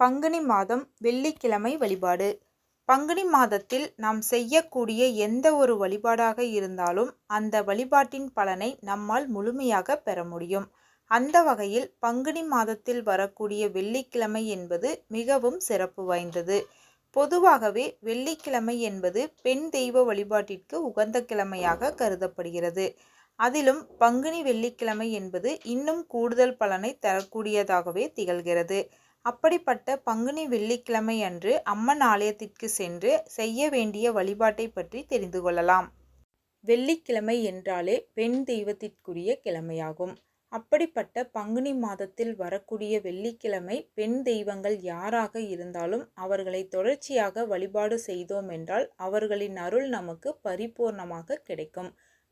பங்குனி மாதம் வெள்ளிக்கிழமை வழிபாடு. பங்குனி மாதத்தில் நாம் செய்யக்கூடிய எந்த ஒரு வழிபாடாக இருந்தாலும் அந்த வழிபாட்டின் பலனை நம்மால் முழுமையாக பெற முடியும். அந்த வகையில் பங்குனி மாதத்தில் வரக்கூடிய வெள்ளிக்கிழமை என்பது மிகவும் சிறப்பு வாய்ந்தது. பொதுவாகவே வெள்ளிக்கிழமை என்பது பெண் தெய்வ வழிபாட்டிற்கு உகந்த கிழமையாக கருதப்படுகிறது. அதிலும் பங்குனி வெள்ளிக்கிழமை என்பது இன்னும் கூடுதல் பலனை தரக்கூடியதாகவே திகழ்கிறது. அப்படிப்பட்ட பங்குனி வெள்ளிக்கிழமை அன்று அம்மன் ஆலயத்திற்கு சென்று செய்ய வேண்டிய வழிபாட்டை பற்றி தெரிந்து கொள்ளலாம். வெள்ளிக்கிழமை என்றாலே பெண் தெய்வத்திற்குரிய கிழமையாகும். அப்படிப்பட்ட பங்குனி மாதத்தில் வரக்கூடிய வெள்ளிக்கிழமை பெண் தெய்வங்கள் யாராக இருந்தாலும் அவர்களை தொடர்ச்சியாக வழிபாடு செய்தோம் என்றால் அவர்களின் அருள் நமக்கு பரிபூர்ணமாக கிடைக்கும்.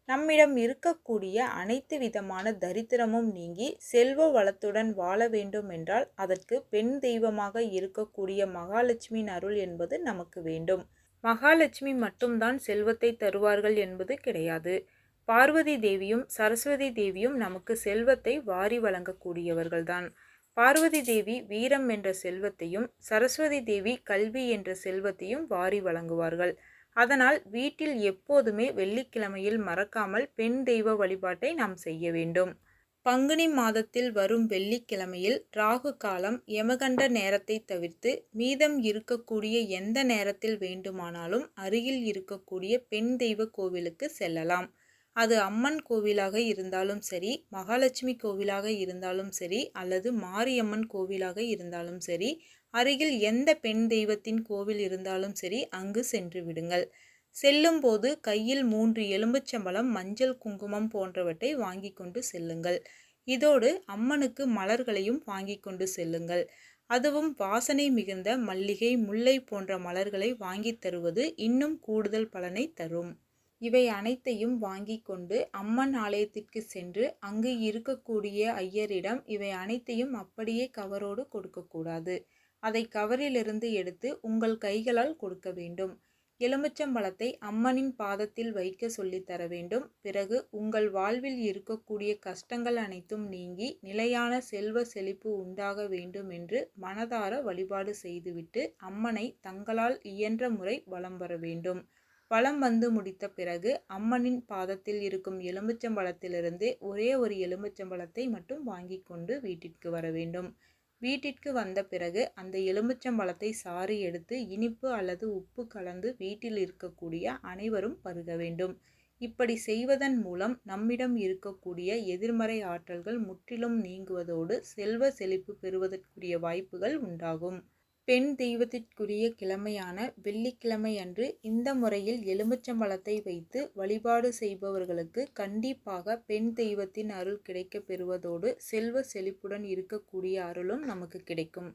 நம்மிடம் இருக்கக்கூடிய அனைத்து விதமான தரித்திரமும் நீங்கி செல்வ வளத்துடன் வாழ வேண்டும் என்றால் அதற்கு பெண் தெய்வமாக இருக்கக்கூடிய மகாலட்சுமியின் அருள் என்பது நமக்கு வேண்டும். மகாலட்சுமி மட்டும்தான் செல்வத்தை தருவார்கள் என்பது கிடையாது. பார்வதி தேவியும் சரஸ்வதி தேவியும் நமக்கு செல்வத்தை வாரி வழங்கக்கூடியவர்கள்தான். பார்வதி தேவி வீரம் என்ற செல்வத்தையும் சரஸ்வதி தேவி கல்வி என்ற செல்வத்தையும் வாரி வழங்குவார்கள். அதனால் வீட்டில் எப்போதுமே வெள்ளிக்கிழமையில் மறக்காமல் பெண் தெய்வ வழிபாட்டை நாம் செய்ய வேண்டும். பங்குனி மாதத்தில் வரும் வெள்ளிக்கிழமையில் ராகு காலம் யமகண்ட நேரத்தை தவிர்த்து மீதம் இருக்கக்கூடிய எந்த நேரத்தில் வேண்டுமானாலும் அருகில் இருக்கக்கூடிய பெண் தெய்வ கோவிலுக்கு செல்லலாம். அது அம்மன் கோவிலாக இருந்தாலும் சரி மகாலட்சுமி கோவிலாக இருந்தாலும் சரி அல்லது மாரியம்மன் கோவிலாக இருந்தாலும் சரி அருகில் எந்த பெண் தெய்வத்தின் கோவில் இருந்தாலும் சரி அங்கு சென்று விடுங்கள். செல்லும்போது கையில் மூன்று எலும்புச்சம்பளம் மஞ்சள் குங்குமம் போன்றவற்றை வாங்கி கொண்டு செல்லுங்கள். இதோடு அம்மனுக்கு மலர்களையும் வாங்கி கொண்டு செல்லுங்கள். அதுவும் வாசனை மிகுந்த மல்லிகை முல்லை போன்ற மலர்களை வாங்கி தருவது இன்னும் கூடுதல் பலனை தரும். இவை அனைத்தையும் வாங்கி கொண்டு அம்மன் ஆலயத்திற்கு சென்று அங்கு இருக்கக்கூடிய ஐயரிடம் இவை அனைத்தையும் அப்படியே கவரோடு கொடுக்கக்கூடாது அதை கவரிலிருந்து எடுத்து உங்கள் கைகளால் கொடுக்க வேண்டும். எலுமிச்சம்பழத்தை அம்மனின் பாதத்தில் வைக்க சொல்லித்தர வேண்டும். பிறகு உங்கள் வாழ்வில் இருக்கக்கூடிய கஷ்டங்கள் அனைத்தும் நீங்கி நிலையான செல்வ செழிப்பு உண்டாக வேண்டும் என்று மனதார வழிபாடு செய்துவிட்டு அம்மனை தங்களால் இயன்ற முறை வலம் வர வேண்டும். வலம் வந்து முடித்த பிறகு அம்மனின் பாதத்தில் இருக்கும் எலுமிச்சம்பழத்திலிருந்து ஒரே ஒரு எலுமிச்சம்பழத்தை மட்டும் வாங்கி கொண்டு வீட்டிற்கு வர வேண்டும். வீட்டிற்கு வந்த பிறகு அந்த எலுமிச்சம்பழத்தை சாறு எடுத்து இனிப்பு அல்லது உப்பு கலந்து வீட்டில் இருக்கக்கூடிய அனைவரும் பருக வேண்டும். இப்படி செய்வதன் மூலம் நம்மிடம் இருக்கக்கூடிய எதிர்மறை ஆற்றல்கள் முற்றிலும் நீங்குவதோடு செல்வ செழிப்பு பெறுவதற்குரிய வாய்ப்புகள் உண்டாகும். பெண் தெய்வத்திற்குரிய கிழமையான வெள்ளிக்கிழமை அன்று இந்த முறையில் எலுமிச்சம்பழத்தை வைத்து வழிபாடு செய்பவர்களுக்கு கண்டிப்பாக பெண் தெய்வத்தின் அருள் கிடைக்கப் பெறுவதோடு செல்வ செழிப்புடன் இருக்கக்கூடிய அருளும் நமக்கு கிடைக்கும்.